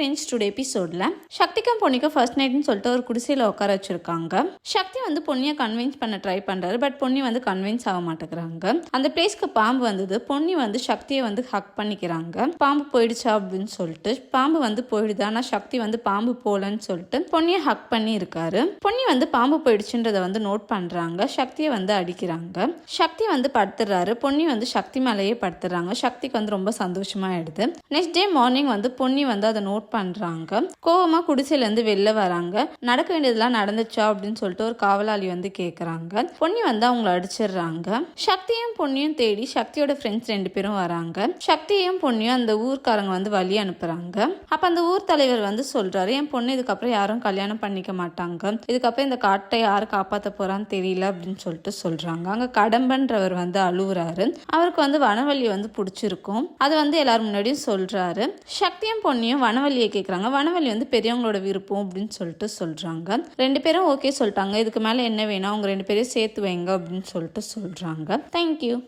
Friends today எபிசோடில் சக்திக்கும் பொன்னிக்கும் first நைட்னு சொல்லிட்டு ஒரு குடிசையில் உட்கார வச்சிருக்காங்க. சக்தி வந்து பொன்னியை கன்வின்ஸ் பண்ண ட்ரை பண்ணுறாரு பட் பொன்னி வந்து கன்வின்ஸ் ஆக மாட்டேங்கிறாங்க. அந்த பிளேஸ்க்கு பாம்பு வந்தது பொன்னி வந்து சக்தியை வந்து ஹக் பண்ணிக்கிறாங்க. பாம்பு போயிடுச்சா அப்படின்னு சொல்லிட்டு பாம்பு வந்து போயிடுது ஆனால் சக்தி வந்து பாம்பு போகலன்னு சொல்லிட்டு பொன்னியை ஹக் பண்ணி இருக்காரு. பொன்னி வந்து பாம்பு போயிடுச்சுன்றதை வந்து நோட் பண்ணுறாங்க சக்தியை வந்து அடிக்கிறாங்க. சக்தி வந்து படுத்துறாரு பொன்னி வந்து சக்தி மேலேயே படுத்துறாங்க. சக்திக்கு வந்து ரொம்ப சந்தோஷமாயிடுது நெக்ஸ்ட் டே மார்னிங் வந்து பொன்னி வந்து அதை நோட் பண்றாங்க. கோவமா குடிசையிலேருந்து வெளில வராங்க. நடக்க வேண்டியதெல்லாம் நடந்துச்சா அப்படின்னு சொல்லிட்டு ஒரு காவலாளி வந்து கேட்குறாங்க பொன்னி வந்து அவங்கள அடிச்சிடுறாங்க. சக்தியும் பொன்னியும் தேடி சக்தியோட ஃப்ரெண்ட்ஸ் ரெண்டு பேரும் வராங்க. சக்தியும் பொன்னியும் அந்த ஊர்க்காரங்க வந்து வழி அனுப்புறாங்க. அப்ப அந்த ஊர் தலைவர் வந்து சொல்றாரு என் பொண்ணு இதுக்கப்புறம் யாரும் கல்யாணம் பண்ணிக்க மாட்டாங்க. இதுக்கப்புறம் இந்த காட்டை யாரும் காப்பாத்த போறான்னு தெரியல அப்படின்னு சொல்லிட்டு சொல்றாங்க. அங்க கடம்பன்றவர் வந்து அழுவுறாரு. அவருக்கு வந்து வனவழி வந்து பிடிச்சிருக்கும். அது வந்து எல்லாரும் முன்னாடியும் சொல்றாரு. சக்தியும் பொன்னியும் வனவழியை கேட்குறாங்க வனவழி வந்து பெரியவங்களோட விருப்பம் அப்படின்னு சொல்லிட்டு சொல்கிறாங்க ரெண்டு பேரும் ஓகே சொல்லிட்டாங்க. இதுக்கு மேலே என்ன வேணும்? அவங்க ரெண்டு பேரையும் சேர்த்து வைங்க அப்படின்னு சொல்லிட்டு சொல்கிறாங்க தேங்க்யூ